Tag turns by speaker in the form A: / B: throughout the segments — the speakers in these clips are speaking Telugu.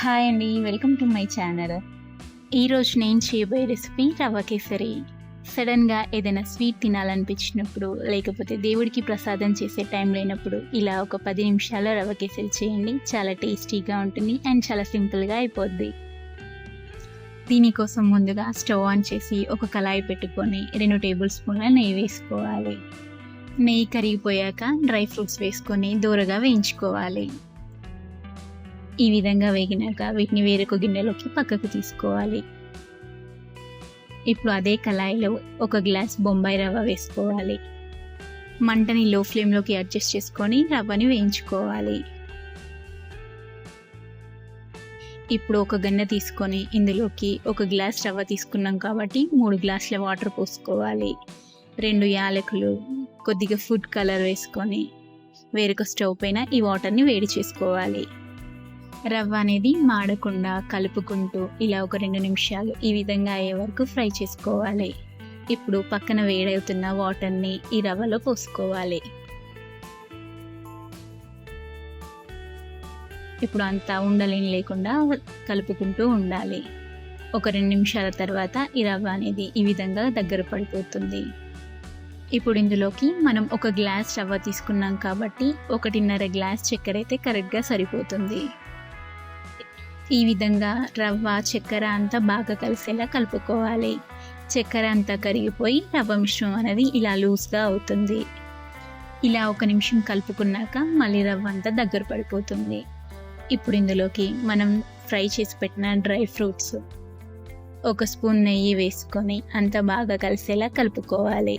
A: హాయ్ అండి వెల్కమ్ టు మై ఛానల్. ఈరోజు నేను చేయబోయే రెసిపీ రవ్వ కేసరి. సడన్గా ఏదైనా స్వీట్ తినాలనిపించినప్పుడు లేకపోతే దేవుడికి ప్రసాదం చేసే టైం లేనప్పుడు ఇలా ఒక పది నిమిషాల రవ్వ కేసరి చేయండి. చాలా టేస్టీగా ఉంటుంది అండ్ చాలా సింపుల్గా అయిపోద్ది. దీనికోసం ముందుగా స్టవ్ ఆన్ చేసి ఒక కళాయి పెట్టుకొని రెండు టేబుల్ స్పూన్ల నెయ్యి వేసుకోవాలి. నెయ్యి కరిగిపోయాక డ్రై ఫ్రూట్స్ వేసుకొని దూరగా వేయించుకోవాలి. ఈ విధంగా వేగినాక వీటిని వేరొక గిన్నెలోకి పక్కకు తీసుకోవాలి. ఇప్పుడు అదే కళాయిలో ఒక గ్లాస్ బొంబాయి రవ్వ వేసుకోవాలి. మంటని లో ఫ్లేమ్లోకి అడ్జస్ట్ చేసుకొని రవ్వని వేయించుకోవాలి. ఇప్పుడు ఒక గన్నె తీసుకొని ఇందులోకి ఒక గ్లాస్ రవ్వ తీసుకున్నాం కాబట్టి మూడు గ్లాసుల వాటర్ పోసుకోవాలి. రెండు యాలకులు కొద్దిగా ఫుడ్ కలర్ వేసుకొని వేరొక స్టవ్ పైన ఈ వాటర్ని వేడి చేసుకోవాలి. రవ్వ అనేది మాడకుండా కలుపుకుంటూ ఇలా ఒక రెండు నిమిషాలు ఈ విధంగా అయ్యే వరకు ఫ్రై చేసుకోవాలి. ఇప్పుడు పక్కన వేడవుతున్న వాటర్ని ఈ రవ్వలో పోసుకోవాలి. ఇప్పుడు అంతా ఉండలేని లేకుండా కలుపుకుంటూ ఉండాలి. ఒక రెండు నిమిషాల తర్వాత ఈ రవ్వ అనేది ఈ విధంగా దగ్గర పడిపోతుంది. ఇప్పుడు ఇందులోకి మనం ఒక గ్లాస్ రవ్వ తీసుకున్నాం కాబట్టి ఒకటిన్నర గ్లాస్ చక్కెర అయితే కరెక్ట్గా సరిపోతుంది. ఈ విధంగా రవ్వ చక్కెర అంతా బాగా కలిసేలా కలుపుకోవాలి. చక్కెర అంతా కరిగిపోయి రవ్వ మిశ్రమం అనేది ఇలా లూజ్గా అవుతుంది. ఇలా ఒక నిమిషం కలుపుకున్నాక మళ్ళీ రవ్వ అంతా దగ్గర పడిపోతుంది. ఇప్పుడు ఇందులోకి మనం ఫ్రై చేసి పెట్టిన డ్రై ఫ్రూట్స్ ఒక స్పూన్ నెయ్యి వేసుకొని అంత బాగా కలిసేలా కలుపుకోవాలి.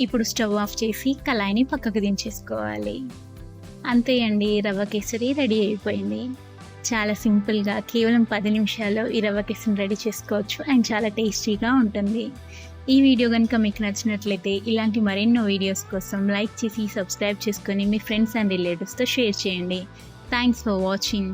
A: ఇప్పుడు స్టవ్ ఆఫ్ చేసి కళాయిని పక్కకు దించేసుకోవాలి. అంతే అండి రవ్వ కేసరి రెడీ అయిపోయింది. చాలా సింపుల్గా కేవలం పది నిమిషాల్లో ఈ రవ్వ కేసును రెడీ చేసుకోవచ్చు అండ్ చాలా టేస్టీగా ఉంటుంది. ఈ వీడియో కనుక మీకు నచ్చినట్లయితే ఇలాంటి మరెన్నో వీడియోస్ కోసం లైక్ చేసి సబ్స్క్రైబ్ చేసుకొని మీ ఫ్రెండ్స్ అండ్ రిలేటివ్స్తో షేర్ చేయండి. Thanks for watching.